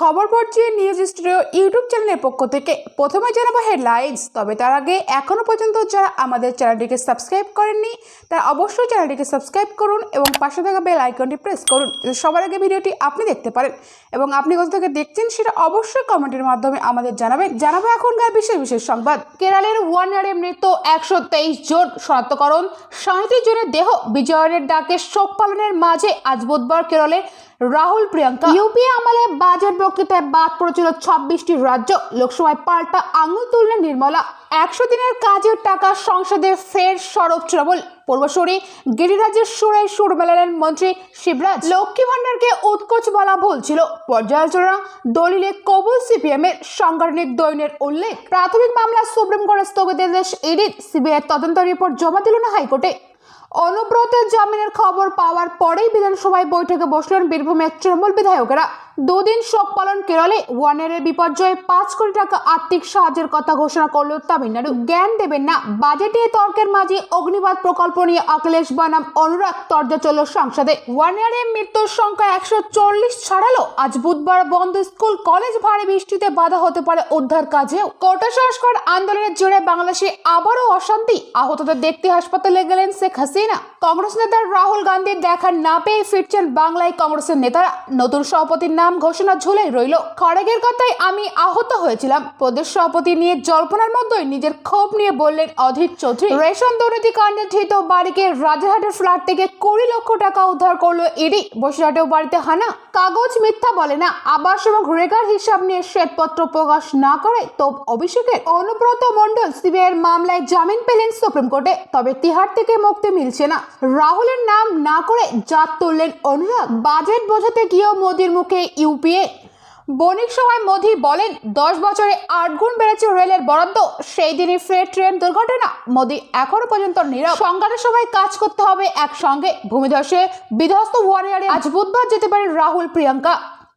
খবর পড়ছি news studio YouTube চ্যানেলের পক্ষ থেকে। প্রথমে জানাব হেডলাইন্স, তবে তার আগে এখনও পর্যন্ত যারা আমাদের চ্যানেলটিকে সাবস্ক্রাইব করেননি, তারা অবশ্যই চ্যানেলটিকে সাবস্ক্রাইব করুন এবং পাশে থাকা বেল আইকনটি প্রেস করুন সবার আগে ভিডিওটি আপনি দেখতে পারেন। এবং আপনি কোথা থেকে দেখছেন সেটা অবশ্যই কমেন্টের মাধ্যমে আমাদের জানাবেন। জানাব এখনকার বিশেষ বিশেষ সংবাদ। কেরালের ওয়ান ইয়ারে মৃত একশো তেইশ জন, শনাক্তকরণ, সাঁত্রিশ জনের দেহ, বিজয়ের ডাকে শোক পালনের মাঝে আজ বুধবার কেরলে রাহুল, প্রিয়াঙ্কা। ইউপিএ আমলে বাজেট বক্তৃতায় বাদ পড়েছিল ছাব্বিশটি রাজ্য। লোকসভায় পাল্টা আঙুল তুললেন নির্মলা। একশো দিনের কাজের টাকা সংসদে ফের সরব তৃণমূল। পূর্বসরী গিরিরাজের সুরে সুর মেলালেন মন্ত্রী শিবরাজ। লক্ষ্মী ভান্ডারকে উৎকোচ বলা ভুল ছিল। পর্যালোচনা দলিলে কবুল সিপিএম এর সাংগঠনিক দৈনের উল্লেখ। প্রাথমিক মামলা সুপ্রিম কোর্টে স্থগিতাদেশ ইডির সিবিআই তদন্ত রিপোর্ট জমা দিল না হাইকোর্টে। অনুব্রতের জামিনের খবর পাওয়ার পরেই বিধানসভায় বৈঠকে বসলেন বীরভূমের তৃণমূল বিধায়কেরা। দুদিন শোক পালন কেরলে ওয়ানের বিপর্যয়ে পাঁচ কোটি টাকা আর্থিক সাহায্যের কথা ঘোষণা করল তামিলনাড়ু। জ্ঞান দেবেন না। বাজেটে তর্কের মাঝে অগ্নিবাদ প্রকল্প নিয়ে অখিলেশ বানাম অনুরাগ। তর্জা চলল সংসদে। ওয়ানিয়ারে মৃত্যুর সংখ্যা একশো চল্লিশ ছাড়ালো। আজ বুধবার বন্ধ স্কুল, কলেজ ভারী বৃষ্টিতে বাধা হতে পারে উদ্ধার কাজেও। কোটা সংস্কার আন্দোলনের জোরে বাংলাদেশে আবারও অশান্তি। আহতদের দেখতে হাসপাতালে গেলেন শেখ হাসিনা। কংগ্রেস নেতা রাহুল গান্ধীর দেখা না পেয়ে ফিরছেন বাংলায় কংগ্রেসের নেতারা। নতুন সভাপতির নাম ঘোষণা ঝুলেই রইল। খড়গের কথায় আমি আহত হয়েছিলাম। প্রদেশ সভাপতি নিয়ে জল্পনার মধ্যেই নিজের ক্ষোভ নিয়ে বললেন অধীর চৌধুরী। রেশন দুর্নীতি কাণ্ডে ধৃত বাড়িকে রাজারহাটের ফ্ল্যাট থেকে কুড়ি লক্ষ টাকা উদ্ধার করল ইডি। বসিরহাটেও বাড়িতে হানা। কাগজ মিথ্যা বলে না। আবাস এবং রেগার হিসাব নিয়ে শ্বেতপত্র প্রকাশ না করে তো অভিষেকের। অনুব্রত মণ্ডল সিবিআইয়ের মামলায় জামিন পেলেন সুপ্রিম কোর্টে। তবে তিহার থেকে মুক্তি মিলছে না। রাহুলের নাম না করে জাত তুললেন অনুরাগ। বাজেট বোঝাতে গিয়েও মোদির মুখে ইউপিএ বণিক সভায় মোদি বলেন, দশ বছরে আট গুণ বেড়েছে রেলের বরাদ্দ। সেই দিনই ফ্রেড ট্রেন দুর্ঘটনা। মোদি এখনও পর্যন্ত নীরব। সংঘাতের সভায় কাজ করতে হবে একসঙ্গে। ভূমিধসে বিধ্বস্ত ওয়ারিয়ারে আজ বুধবার যেতে পারে রাহুল, প্রিয়াঙ্কা।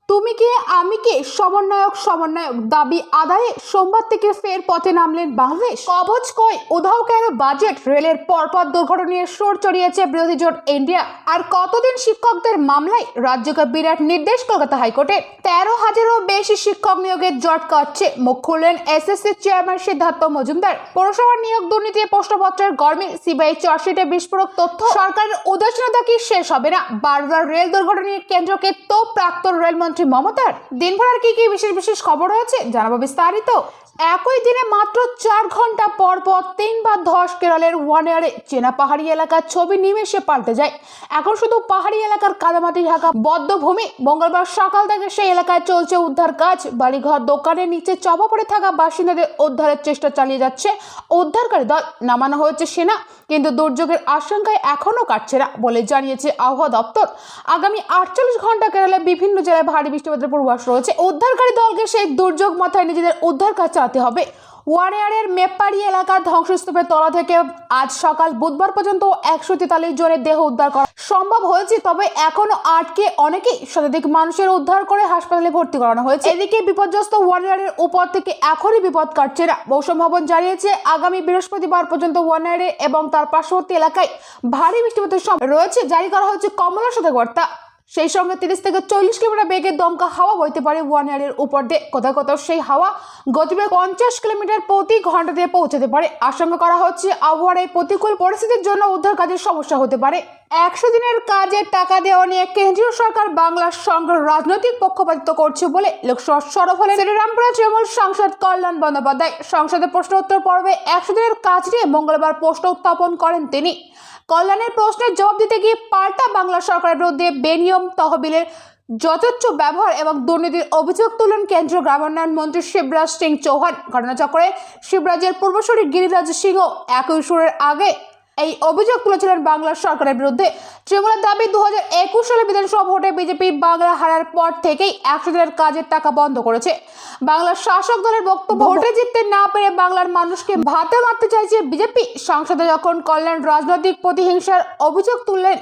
তুমি কে? আমি কে? সমন্বয়ক সমন্বয়ক। দাবি আদায়ে সোমবার থেকে ফের পথে নামলেন বাংলাদেশ। কবচ কই? উধাও কেন? বাজেট। রেলের পরপর দুর্ঘটনা নিয়ে সোর চড়িয়েছে বিরোধী জোট ইন্ডিয়া। আর কতদিন শিক্ষকদের মামলায়? রাজ্যকে বিরাট নির্দেশ কলকাতা হাইকোর্টে। তেরো হাজারও বেশি শিক্ষক নিয়োগের জট কাটছে। মুখ খুললেন এসএসসি চেয়ারম্যান সিদ্ধার্থ মজুমদার। পৌরসভার নিয়োগ দুর্নীতি প্রশ্নপত্রের গরমে সিবিআই চার্জশিটে বিস্ফোরক তথ্য। সরকারের উদাসীনতা কি শেষ হবে না? বারবার রেল দুর্ঘটনা নিয়ে কেন্দ্রকে তো প্রাক্তন রেলমন্ত্রী মমতার? দিনভর আর কি কি বিশেষ বিশেষ খবর রয়েছে? জানাব বিস্তারিত। একই দিনে মাত্র চার ঘণ্টা পর পর তিনবার ধস কেরলের ওয়ানেয়ারে চেনা পাহাড়ি এলাকার ছবি নিমেষে পাল্টে যায়। এখন শুধু পাহাড়ি এলাকার কাদামাটি ঢাকা বদ্ধভূমি। মঙ্গলবার সকাল থেকে সেই এলাকায় চলছে উদ্ধার কাজ। বাড়িঘর দোকানের নিচে চাপা পড়ে থাকা বাসিন্দাদের উদ্ধারের চেষ্টা চালিয়ে যাচ্ছে উদ্ধারকারী দল। নামানো হয়েছে সেনা, কিন্তু দুর্যোগের আশঙ্কায় এখনও কাটছে না বলে জানিয়েছে আবহাওয়া দপ্তর। আগামী আটচল্লিশ ঘণ্টা কেরালে বিভিন্ন জেলায় ভারী বৃষ্টিপাতের পূর্বাভাস রয়েছে। উদ্ধারকারী দলকে সেই দুর্যোগ মাথায় নিজেদের উদ্ধার কাজ চালাতে হবে। ওয়ারেয়ারের মেপ্পাড়ি এলাকার ধ্বংসস্তূপের তলা থেকে আজ সকাল বুধবার পর্যন্ত একশো তেতাল্লিশ জনের দেহ উদ্ধার করা সম্ভব হয়েছে, তবে এখনও আটকে অনেকেই শতাধিক মানুষের উদ্ধার করে হাসপাতালে ভর্তি করানো হয়েছে। এদিকে বিপর্যস্ত ওয়ারেয়ারের উপর থেকে এখনই বিপদ কাটছে না মৌসুম ভবন জানিয়েছে, আগামী বৃহস্পতিবার পর্যন্ত ওয়ারেয়ারে এবং তার পার্শ্ববর্তী এলাকায় ভারী বৃষ্টিপাতের রয়েছে। জারি করা হয়েছে কমলা সতর্কবার্তা সেই সঙ্গে তিরিশ থেকে চল্লিশ কিলোমিটার বেগে দমকা হাওয়া বইতে পারে ওয়ান ইয়ারের উপর দিয়ে। কোথাও কোথাও সেই হাওয়া গতিবেগ পঞ্চাশ কিলোমিটার প্রতি ঘণ্টা দিয়ে পৌঁছাতে পারে। আশঙ্কা করা হচ্ছে আবহাওয়ার এই প্রতিকূল পরিস্থিতির জন্য উদ্ধার কাজের সমস্যা হতে পারে। একশো দিনের কাজের টাকা দেওয়া নিয়ে কেন্দ্রীয় সরকার বাংলার সঙ্গে রাজনৈতিক পক্ষপাতিত্ব করছে বলে লোকসভা সরব হলেন শ্রীরামপুরা তৃণমূল সাংসদ কল্যাণ বন্দ্যোপাধ্যায়। সংসদে প্রশ্ন উত্তর পর্বে একশো দিনের কাজ নিয়ে মঙ্গলবার প্রশ্ন উত্থাপন করেন তিনি। কল্যাণের প্রশ্নের জবাব দিতে গিয়ে পাল্টা বাংলা সরকারের বিরুদ্ধে বেনিয়ম তহবিলের যথেচ্ছ ব্যবহার এবং দুর্নীতির অভিযোগ তুলেন কেন্দ্রীয় গ্রামোন্নয়ন মন্ত্রী শিবরাজ সিং চৌহান। ঘটনাচক্রে শিবরাজের পূর্বসূরি গিরিরাজ সিংও একই সুরের আগে এই অভিযোগ তুলেছিলেন বাংলার সরকারের বিরুদ্ধে। তৃণমূলের দাবি দু হাজার একুশ সালে বিধানসভা ভোটে বিজেপি বাংলা হারার পর থেকেই একশো দিনের কাজের টাকা বন্ধ করেছে। বাংলার শাসক দলের বক্তব্য, ভোটে জিততে না পেরে বাংলার মানুষকে ভাতে মারতে চাইছে বিজেপি। সংসদে যখন কল্যাণ রাজনৈতিক প্রতিহিংসার অভিযোগ তুললেন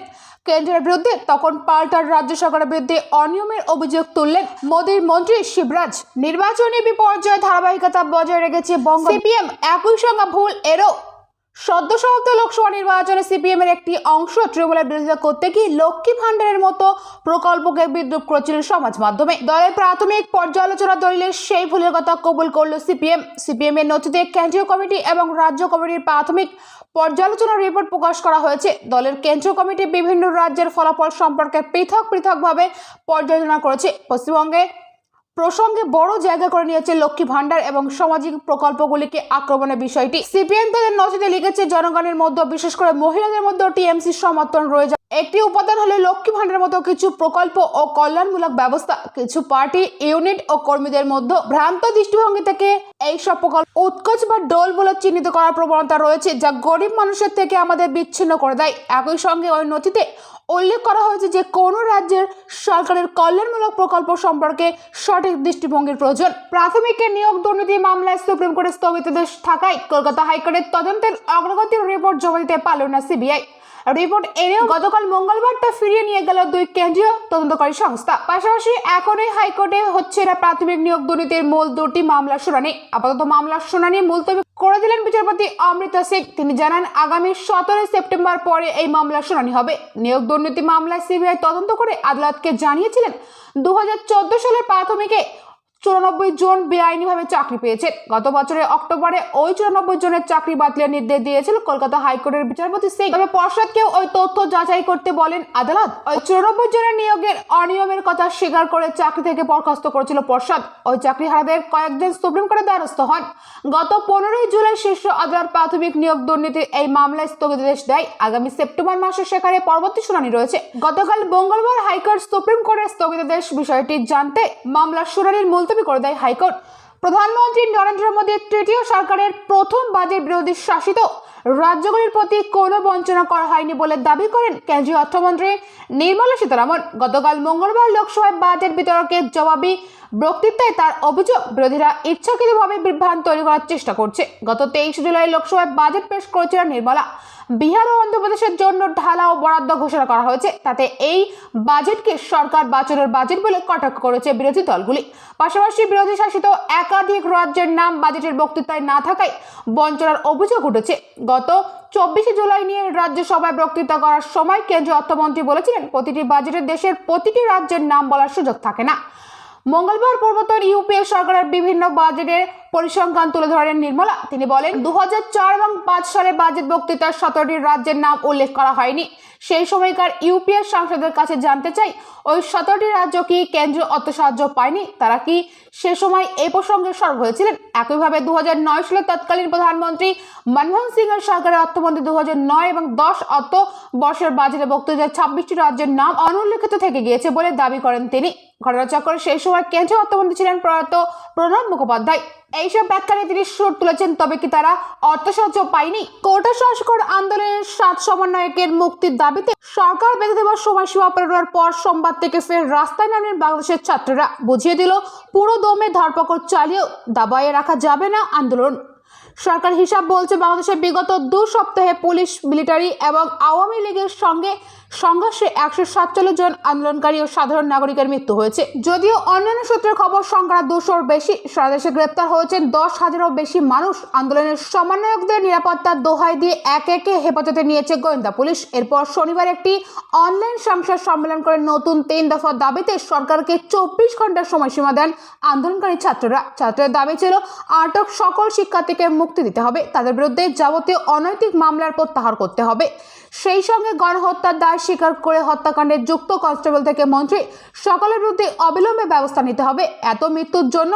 কেন্দ্রের বিরুদ্ধে, তখন পাল্টার রাজ্য সরকারের বিরুদ্ধে অনিয়মের অভিযোগ তুললেন মোদীর মন্ত্রী শিবরাজ। নির্বাচনী বিপর্যয় ধারাবাহিকতা বজায় রেখেছে বঙ্গ সিপিএম একই সঙ্গে ভুল এরও সদ্য সমাপ্ত লোকসভা নির্বাচনে সিপিএম এর একটি অংশ তৃণমূলের বিরোধিতা করতে গিয়ে লক্ষ্মী ভান্ডারের মতো প্রকল্পকে বিদ্রুপ করেছিলেন সমাজ মাধ্যমে। দলের প্রাথমিক পর্যালোচনা দলিলের সেই ভুলের কথা কবুল করল সিপিএম। সিপিএম এর নথিতে কেন্দ্রীয় কমিটি এবং রাজ্য কমিটির প্রাথমিক পর্যালোচনার রিপোর্ট প্রকাশ করা হয়েছে। দলের কেন্দ্রীয় কমিটি বিভিন্ন রাজ্যের ফলাফল সম্পর্কে পৃথক পৃথকভাবে পর্যালোচনা করেছে। পশ্চিমবঙ্গে প্রসঙ্গে বড় জায়গা করে নিয়েছে লক্ষ্মী ভান্ডার এবং সামাজিক প্রকল্পগুলিকে আক্রমণের বিষয়টি। সিপিএম তাদের নথিতে লিখেছে, জনগণের মধ্যে, বিশেষ করে মহিলাদের মধ্যে টিএমসি সমর্থন রয়ে যায়। একটি উপাদান হলো লক্ষ্মী ভান্ডারের মতো কিছু প্রকল্প ও কল্যাণমূলক ব্যবস্থা। কিছু পার্টি, ইউনিট ও কর্মীদের মধ্যে ভ্রান্ত দৃষ্টিভঙ্গি থেকে এইসব প্রকল্প, উৎকোচ বা ডোল বলে চিহ্নিত করার প্রবণতা রয়েছে, যা গরিব মানুষের থেকে আমাদের বিচ্ছিন্ন করে দেয়। একই সঙ্গে ওই নথিতে উল্লেখ করা হয়েছে যে কোনো রাজ্যের সরকারের কল্যাণমূলক প্রকল্প সম্পর্কে সঠিক দৃষ্টিভঙ্গির প্রয়োজন। প্রাথমিকের নিয়োগ দুর্নীতি মামলায় সুপ্রিম কোর্টের স্থগিতাদেশ থাকায় কলকাতা হাইকোর্টের তদন্তের অগ্রগতির রিপোর্ট জমা দিতে পারল না সিবিআই। রিপোর্ট এনেও গতকাল মঙ্গলবার তা ফিরিয়ে নিয়ে গেল দুই কেন্দ্রীয় তদন্তকারী সংস্থা। পাশাপাশি এখনই হাইকোর্টে হচ্ছে না প্রাথমিক নিয়োগ দুর্নীতির মূল দুটি মামলার শুনানি। আপাতত মামলার শুনানি মুলতবি করে দিলেন বিচারপতি অমৃতা সিং। তিনি জানান, আগামী সতেরোই সেপ্টেম্বর পরে এই মামলার শুনানি হবে। নিয়োগ দুর্নীতি মামলায় সিবিআই তদন্ত করে আদালতকে জানিয়েছিলেন দু হাজার চোদ্দ সালের প্রাথমিকে চুরানব্বই জন বেআইনিভাবে চাকরি পেয়েছে। গত বছরের অক্টোবরে ওই চুরানব্বই জনের চাকরি বাতিলের নির্দেশ দিয়েছিল কলকাতা হাইকোর্টের বিচারপতি সিং। তবে পর্ষদকে ওই তথ্য যাচাই করতে বলেন আদালত। ওই চুরানব্বই জনের নিয়োগের অনিয়মের কথা স্বীকার করে চাকরি থেকে বরখাস্ত করেছিল পর্ষদ। ওই চাকরিহারাদের কয়েকজন সুপ্রিম কোর্টের দ্বারস্থ হন। গত পনেরোই জুলাই শীর্ষ আদালত প্রাথমিক নিয়োগ দুর্নীতির এই মামলায় স্থগিতাদেশ দেয়। আগামী সেপ্টেম্বর মাসে সেখানে পরবর্তী শুনানি রয়েছে। গতকাল মঙ্গলবার হাইকোর্ট সুপ্রিম কোর্টের স্থগিতাদেশ বিষয়টি জানতে মামলার শুনানির মুলতবি করে দেয় হাইকোর্ট। প্রধানমন্ত্রী নরেন্দ্র মোদীর তৃতীয় সরকারের প্রথম বাজেট বিরোধী শাসিত রাজ্যগুলির প্রতি কোনো বঞ্চনা করা হয়নি বলে দাবি করেন কেন্দ্রীয় অর্থমন্ত্রী নির্মলা সীতারামন। গতকাল মঙ্গলবার লোকসভায় বাজেট বিতরকের জবাবি বক্তৃতায় তার অভিযোগ, বিরোধীরা ইচ্ছাকৃতভাবে বিভ্রান্ত তৈরি করার চেষ্টা করছে। গত তেইশে জুলাই লোকসভায় বাজেট পেশ করেছিলেন নির্মলা। বিহার ও অন্ধ্রপ্রদেশের জন্য ঢালা ও বরাদ্দ ঘোষণা করা হয়েছে। তাতে এই বাজেটকে সরকার বাচনের বাজেট বলে কটাক্ষ করেছে বিরোধী দলগুলি। পাশাপাশি বিরোধী শাসিত একাধিক রাজ্যের নাম বাজেটের বক্তৃতায় না থাকায় বঞ্চনার অভিযোগ উঠেছে। গত চব্বিশে জুলাই নিয়ে রাজ্যসভায় বক্তৃতা করার সময় কেন্দ্রীয় অর্থমন্ত্রী বলেছিলেন, প্রতিটি বাজেটের দেশের প্রতিটি রাজ্যের নাম বলার সুযোগ থাকে না। মঙ্গলবার পূর্বতন ইউপিএ সরকারের বিভিন্ন বাজেটের পরিসংখ্যান তুলে ধরেন নির্মলা। তিনি বলেন দু হাজার চার এবং পাঁচ সালে বাজেট বক্তৃতার সতেরোটি রাজ্যের নাম উল্লেখ করা হয়নি। সেই সময়কার ইউপিএ সাংসদের কাছে জানতে চাই, ওই সতেরোটি রাজ্য কি কেন্দ্রীয় অর্থ সাহায্য পায়নি? তারা কি সে সময় এই প্রসঙ্গে সরব হয়েছিলেন? একইভাবে দুহাজার নয় সালে তৎকালীন প্রধানমন্ত্রী মনমোহন সিং এর সরকারের অর্থমন্ত্রী দু এবং দশ অর্থ বর্ষের বাজেটে বক্তৃতায় ছাব্বিশটি রাজ্যের নাম অনুল্লেখিত থেকে গিয়েছে বলে দাবি করেন তিনি। ঘটনাচক্রে সেই সময় কেন্দ্রীয় অর্থমন্ত্রী ছিলেন প্রয়াত প্রণব মুখোপাধ্যায়। এইসব ব্যাখ্যা নিয়ে তিনি সুর তুলেছেন, তবে কি তারা অর্থ সাহায্য পায়নি? কোটা সংস্কার আন্দোলনের সাত সমন্বয়কের মুক্তির দাবিতে সরকার বেঁধে দেওয়ার সময়সীমা পেরোনোর পর সোমবার থেকে ফের রাস্তায় নামেন বাংলাদেশের ছাত্ররা। বুঝিয়ে দিল, পুরো দমে ধরপকড় চালিয়েও দাবাইয়ে রাখা যাবে না আন্দোলন। সরকার হিসাব বলছে, বাংলাদেশে বিগত দু সপ্তাহে পুলিশ, মিলিটারি এবং আওয়ামী লীগের সঙ্গে সংঘর্ষে একশো সাতচল্লিশ জন আন্দোলনকারী ও সাধারণ নাগরিকের মৃত্যু হয়েছে। যদিও অন্যান্য সূত্রের খবর সংখ্যা দুশোর বেশি সারা দেশে গ্রেপ্তার হয়েছেন, দশ হাজারও বেশি মানুষ আন্দোলনের সমন্বয়কদের নিরাপত্তার দোহাই দিয়ে একে একে হেফাজতে নিয়েছে গোয়েন্দা পুলিশ। এরপর শনিবার একটি অনলাইন সংসদ সম্মেলন করে নতুন তিন দফা দাবিতে সরকারকে চব্বিশ ঘণ্টার সময়সীমা দেন আন্দোলনকারী ছাত্ররা। ছাত্রদের দাবি ছিল, আটক সকল শিক্ষার্থীকে মুক্তি দিতে হবে, তাদের বিরুদ্ধে যাবতীয় অনৈতিক মামলার প্রত্যাহার করতে হবে। সেই সঙ্গে গণহত্যার দায় স্বীকার করে হত্যাকাণ্ডে যুক্ত কনস্টেবল থেকে মন্ত্রী, সকলের বিরুদ্ধে অবিলম্বে ব্যবস্থা নিতে হবে। এত মৃত্যুর জন্য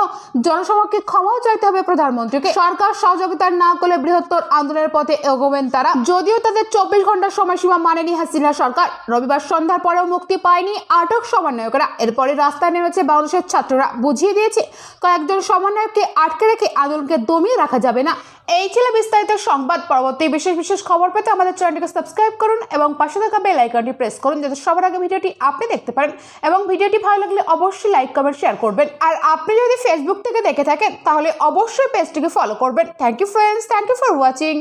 জনসভাকে ক্ষমাও চাইতে হবে প্রধানমন্ত্রীকে। সরকার সহযোগিতা না করলে বৃহত্তর আন্দোলনের পথে এগোবেন তারা। যদিও তাদের চব্বিশ ঘণ্টার সময়সীমা মানেনি হাসিনা সরকার। রবিবার সন্ধ্যার পরেও মুক্তি পায়নি আটক সমন্বয়করা। এরপরে রাস্তায় নেমেছে বাংলাদেশের ছাত্ররা। বুঝিয়ে দিয়েছে, কয়েকজন সমন্বয়ককে আটকে রেখে আন্দোলনকে দমিয়ে রাখা যাবে না। এই ছিল বিস্তারিত সংবাদ। পরবর্তী বিশেষ বিশেষ খবর পেতে আমাদের চ্যানেলটিকে সাবস্ক্রাইব করুন এবং পাশে থাকা বেল আইকনটি প্রেস করুন যাতে সবার আগে ভিডিওটি আপনি দেখতে পারেন এবং ভিডিওটি ভালো লাগলে অবশ্যই লাইক কমেন্ট শেয়ার করবেন। আর আপনি যদি ফেসবুক থেকে দেখে থাকেন, তাহলে অবশ্যই পেজটিকে ফলো করবেন। Thank you friends thank you for watching